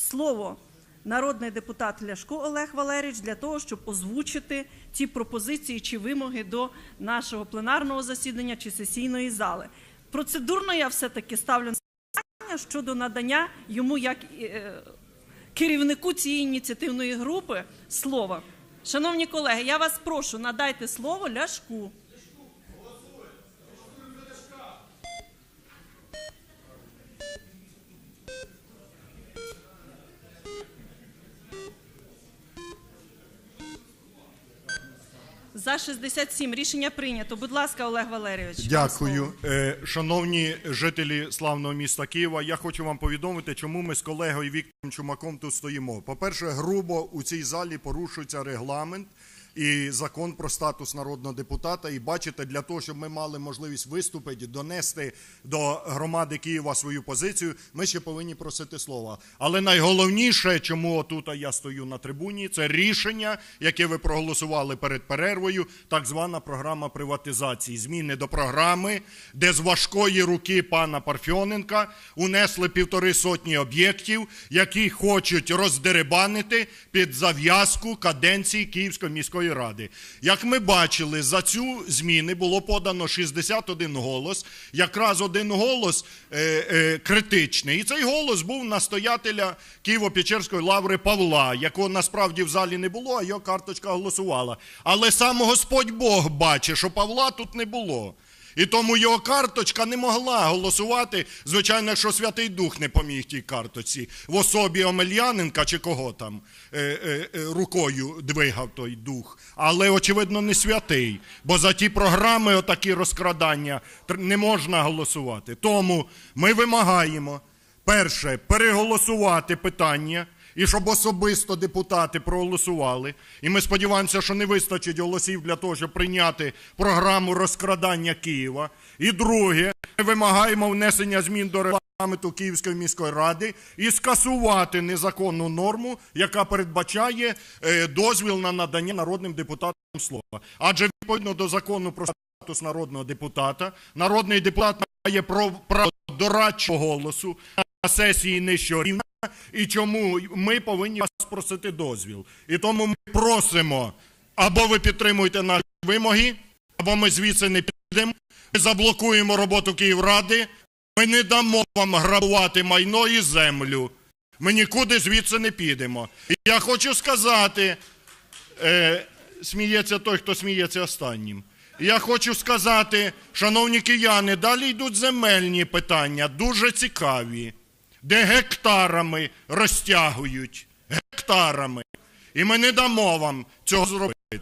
слово народний депутат Ляшко Олег Валерійович для того, щоб озвучити ті пропозиції чи вимоги до нашого пленарного засідання чи сесійної зали. Процедурно я все-таки ставлю на щодо надання йому як е, керівнику цієї ініціативної групи слова. Шановні колеги, я вас прошу, надайте слово Ляшку. За 67 рішення прийнято. Будь ласка, Олег Валерійович. Дякую. Е, шановні жителі славного міста Києва. Я хочу вам повідомити, чому ми з колегою Віктором Чумаком тут стоїмо. По-перше, грубо у цій залі порушується регламент і закон про статус народного депутата. І бачите, для того, щоб ми мали можливість виступити, донести до громади Києва свою позицію, ми ще повинні просити слова. Але найголовніше, чому тут я стою на трибуні, це рішення, яке ви проголосували перед перервою, так звана програма приватизації. Зміни до програми, де з важкої руки пана Парфьоненка унесли півтори сотні об'єктів, які хочуть роздеребанити під зав'язку каденції Київської міської ради. Як ми бачили, за цю зміни було подано 61 голос, якраз один голос е, е, критичний. І цей голос був настоятеля Києво-Печерської лаври Павла, якого насправді в залі не було, а його карточка голосувала. Але сам Господь Бог бачить, що Павла тут не було. І тому його карточка не могла голосувати, звичайно, якщо Святий Дух не поміг тій карточці, в особі Омельяненка чи кого там е, е, е, рукою двигав той дух. Але, очевидно, не святий. Бо за ті програми, отакі розкрадання, не можна голосувати. Тому ми вимагаємо, перше, переголосувати питання. І щоб особисто депутати проголосували. І ми сподіваємося, що не вистачить голосів для того, щоб прийняти програму розкрадання Києва. І друге, ми вимагаємо внесення змін до регламенту Київської міської ради і скасувати незаконну норму, яка передбачає е, дозвіл на надання народним депутатам слова. Адже відповідно до закону про статус народного депутата, народний депутат має право дорадчого голосу сесії нижчого рівня. І чому ми повинні вас просити дозвіл? І тому ми просимо, або ви підтримуєте наші вимоги, або ми звідси не підемо, ми заблокуємо роботу Київради, ми не дамо вам грабувати майно і землю. Ми нікуди звідси не підемо. І я хочу сказати, е, сміється той, хто сміється останнім. Я хочу сказати, шановні кияни, далі йдуть земельні питання, дуже цікаві, де гектарами розтягують, гектарами. І ми не дамо вам цього зробити.